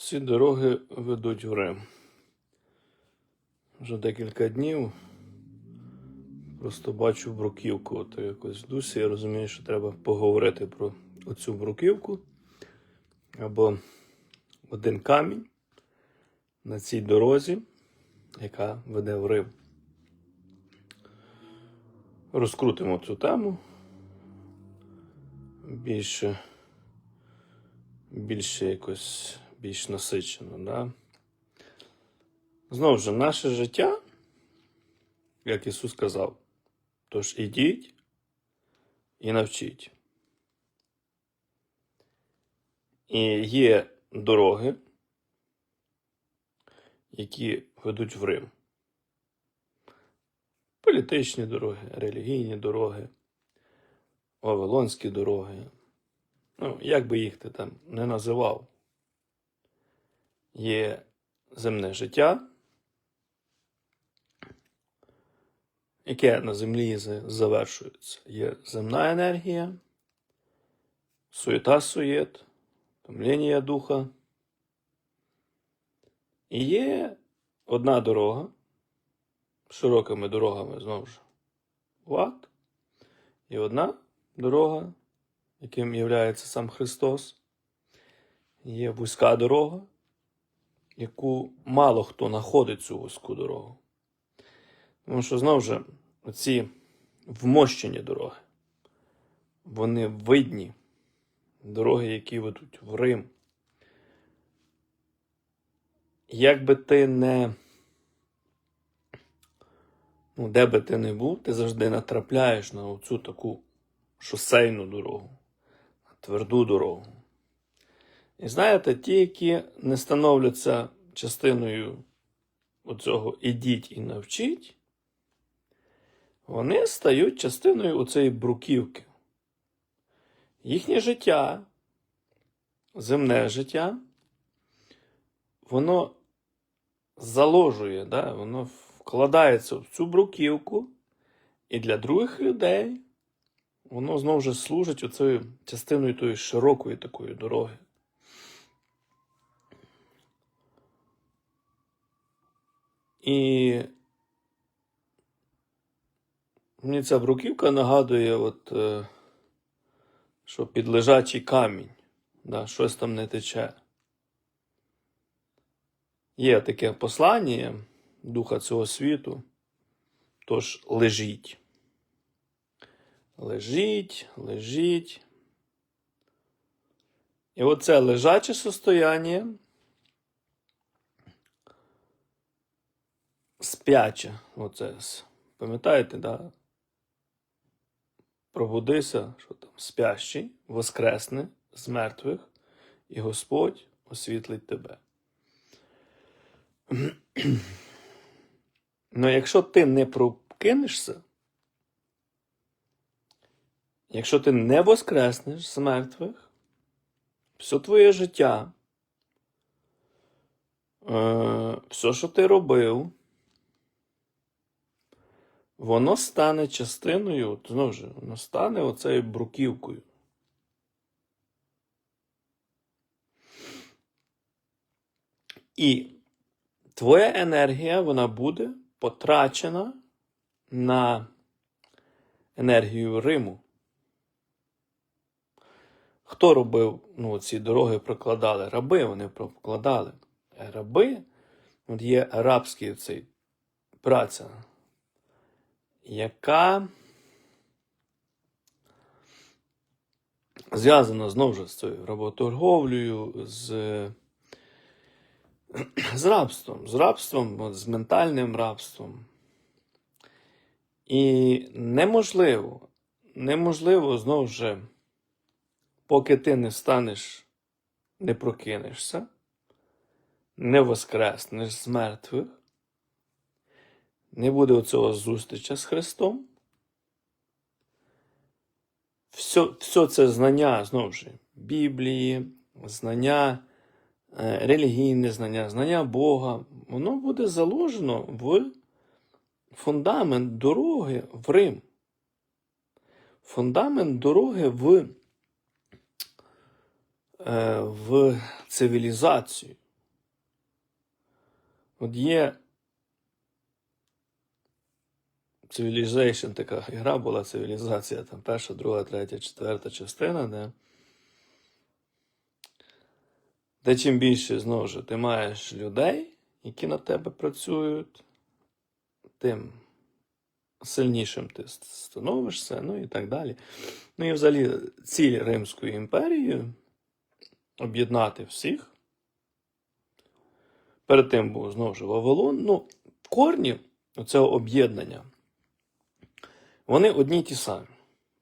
Всі дороги ведуть в Рим. Вже декілька днів просто бачу бруківку. От якось в дусі. Я розумію, що треба поговорити про оцю бруківку. Або один камінь на цій дорозі, яка веде в Рим. Розкрутимо цю тему більше, більше якось більш насичено. Да? Знову ж, наше життя, як Ісус сказав, тож ідіть і навчіть. І є дороги, які ведуть в Рим. Політичні дороги, релігійні дороги, Вавилонські дороги. Ну, як би їх ти там не називав. Є земне життя, яке на землі завершується. Є земна енергія, суєта суєт, томління духа. І є одна дорога, широкими дорогами знову ж в ад, і одна дорога, яким є сам Христос. Є вузька дорога, яку мало хто знаходить цю вузьку дорогу. Тому що знову ж оці вмощені дороги, вони видні. Дороги, які ведуть в Рим. Як би ти не. Ну, де би ти не був, ти завжди натрапляєш на оцю таку шосейну дорогу, на тверду дорогу. І знаєте, ті, які не становляться частиною оцього ідіть і навчіть, вони стають частиною оцеї бруківки. Їхнє життя, земне життя, воно заложує, да? воно вкладається в цю бруківку, і для других людей воно знову ж служить оцею частиною тої широкої такої дороги. І мені ця бруківка нагадує, от, е, що під лежачий камінь, да, щось там не тече. Є таке послання Духа цього світу, тож лежіть. Лежіть, лежіть. І оце лежаче состояння спяче. Оце. Пам'ятаєте, да? Пробудися, що там спящий, воскресне з мертвих, і Господь освітлить тебе. Ну, якщо ти не прокинешся, якщо ти не воскреснеш з мертвих, все твоє життя, е, все, що ти робив, воно стане частиною, знову ж, воно стане оцею бруківкою. І твоя енергія вона буде потрачена на енергію Риму. Хто робив ну, ці дороги прокладали? Раби вони прокладали. Раби, от є арабський цей праця, яка зв'язана знову ж з цією работорговлею, з з рабством, з рабством, з ментальним рабством. І неможливо, неможливо знову ж, поки ти не встанеш, не прокинешся, не воскреснеш з мертвих, не буде оцього зустріча з Христом. Все, все це знання, знову ж, Біблії, знання е, релігійне знання, знання Бога, воно буде заложено в фундамент дороги в Рим. Фундамент дороги в, е, в цивілізацію. От є Civilization, така гра була цивілізація, там перша, друга, третя, четверта частина, де, де чим більше знову ж ти маєш людей, які на тебе працюють, тим сильнішим ти становишся, ну і так далі. Ну і взагалі ціль Римської імперії об'єднати всіх. Перед тим був знову ж Вавилон. Ну, корні цього об'єднання. Вони одні ті самі.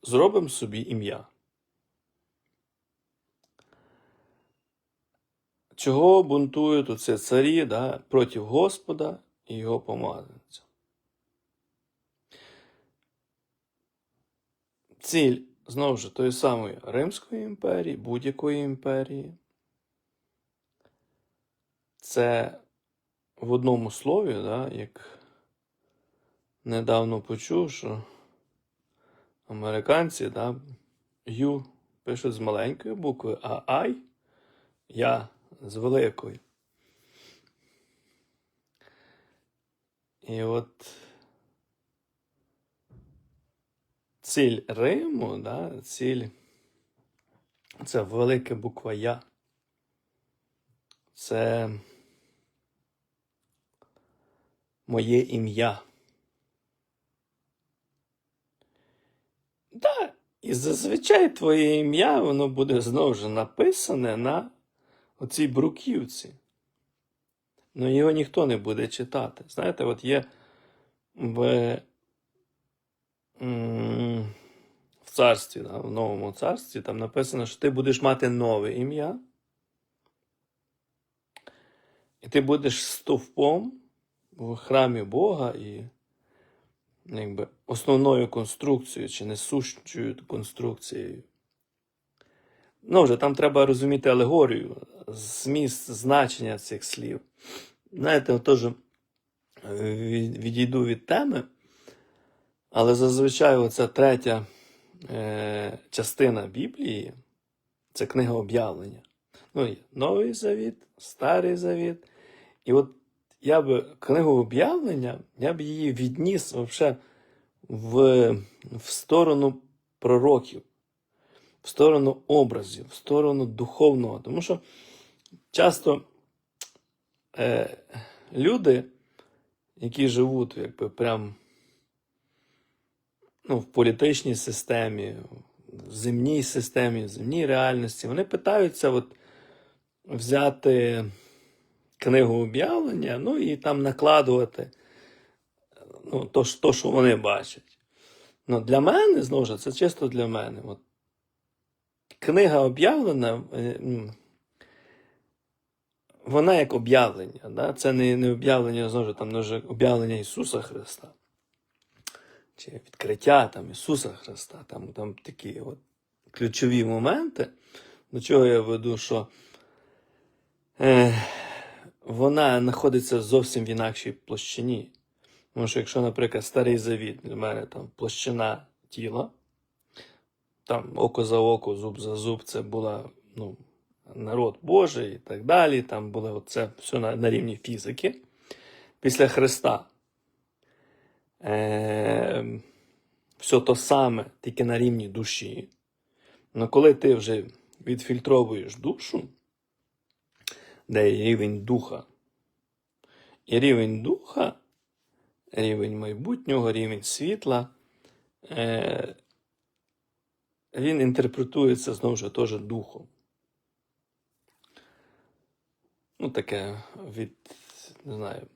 Зробимо собі ім'я. Чого бунтують оці царі да, проти Господа і його помазанця? Ціль, знову ж, тої самої Римської імперії, будь-якої імперії. Це в одному слові, да, як недавно почув, що американці, да, Ю пишуть з маленької букви, а Ай я з великої. І от ціль Риму, да, ціль це велика буква Я. Це моє ім'я. Да, і зазвичай твоє ім'я, воно буде знову ж написане на оцій бруківці. Ну його ніхто не буде читати. Знаєте, от є в, в царстві, в новому царстві, там написано, що ти будеш мати нове ім'я. І ти будеш стовпом в храмі Бога і якби, основною конструкцією чи несущою конструкцією. Ну, вже там треба розуміти алегорію, зміст значення цих слів. Знаєте, теж е, відійду від теми, але зазвичай оця третя е, частина Біблії це книга об'явлення. Ну, є Новий Завіт, Старий Завіт. І от я би книгу об'явлення, я б її відніс вообще в, в сторону пророків, в сторону образів, в сторону духовного. Тому що часто е, люди, які живуть якби прям ну, в політичній системі, в земній системі, в земній реальності, вони питаються от, взяти книгу об'явлення, ну і там накладувати ну, то, то, що вони бачать. Ну, для мене, знову ж, це чисто для мене. От, книга об'явлена, е, вона як об'явлення. Да? Це не, не об'явлення, знову ж, там, не вже об'явлення Ісуса Христа. Чи відкриття там, Ісуса Христа. Там, там такі от ключові моменти. До чого я веду, що е, вона знаходиться зовсім в інакшій площині. Тому що якщо, наприклад, старий завіт для мене там площина тіла, там око за око, зуб за зуб, це була ну, народ Божий і так далі. Там було це все на, на рівні фізики. Після Христа е, все то саме, тільки на рівні душі. Ну коли ти вже відфільтровуєш душу, де є рівень духа, і рівень духа, рівень майбутнього, рівень світла, е, він інтерпретується знову ж теж духом. Ну, таке від, не знаю,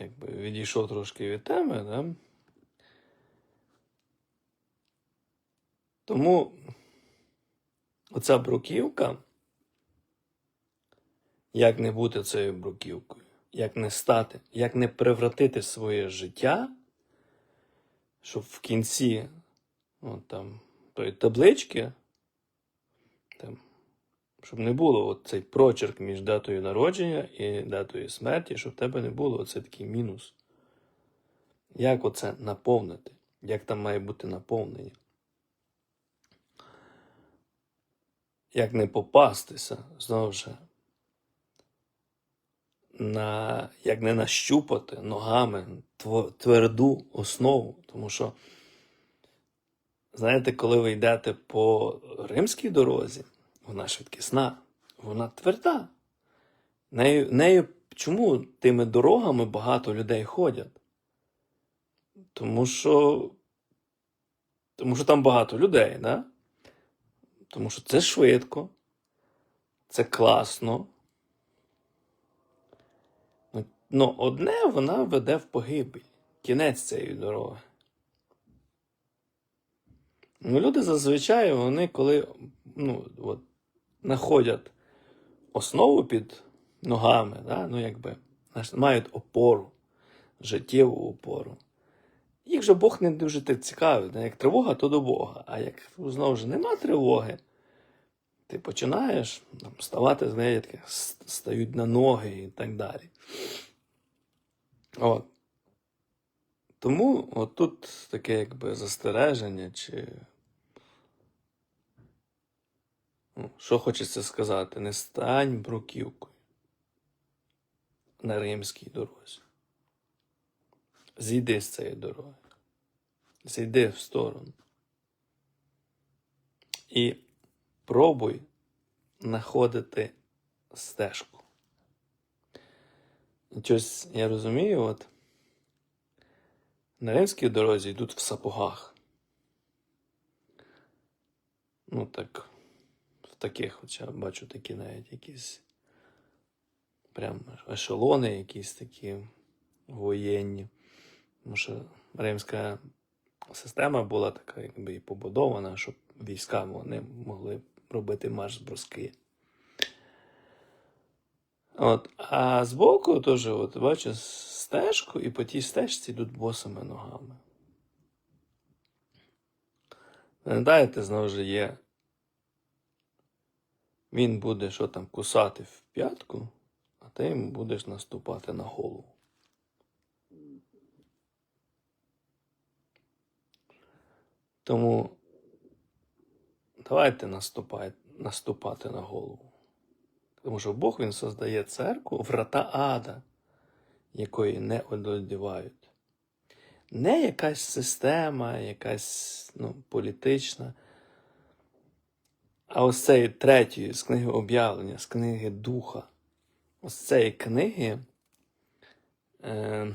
якби відійшов трошки від теми, да? Тому оця бруківка, як не бути цією бруківкою, як не стати, як не превратити своє життя, щоб в кінці от там, тої таблички, там, щоб не було цей прочерк між датою народження і датою смерті, щоб в тебе не було оце такий мінус. Як оце наповнити? Як там має бути наповнення? Як не попастися, знову ж, на, як не нащупати ногами тверду основу. Тому що, знаєте, коли ви йдете по римській дорозі, вона швидкісна, вона тверда. Нею, нею чому тими дорогами багато людей ходять? Тому що, тому що там багато людей, да? Тому що це швидко, це класно. Ну, Ну, одне вона веде в погибель. Кінець цієї дороги. Ну, люди зазвичай, вони коли ну, от, знаходять основу під ногами, да? ну, якби, мають опору, життєву опору. Їх же Бог не дуже так цікавить. Як тривога, то до Бога. А як знову ж нема тривоги, ти починаєш там, ставати, знаєте, с- стають на ноги і так далі. От. Тому от тут таке якби застереження, чи. Ну, що хочеться сказати, не стань бруківкою на римській дорозі. Зійди з цієї дороги. Зійди в сторону. І пробуй знаходити стежку. Щось я розумію, от на римській дорозі йдуть в сапогах. Ну так, в таких, хоча бачу такі навіть якісь прям ешелони, якісь такі воєнні. Тому що римська система була така, якби і побудована, щоб війська вони могли робити марш-броски. От, а збоку теж, от, бачу, стежку, і по тій стежці йдуть босими ногами. Пам'ятаєте, знову ж є. Він буде що там кусати в п'ятку, а ти йому будеш наступати на голову. Тому давайте наступай, наступати на голову. Тому що Бог він создає церкву, врата ада, якої не одолівають. Не якась система, якась ну, політична. А ось цієї третьої з книги об'явлення, з книги Духа, ось цієї книги е,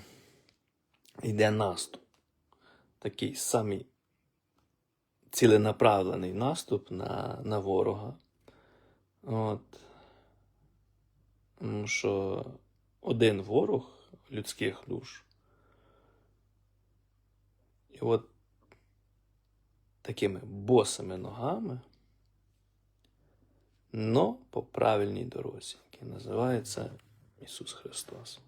йде наступ. Такий самий ціленаправлений наступ на, на ворога. От. Тому що один ворог людських душ. І от такими босими ногами, но по правильній дорозі, який називається Ісус Христос.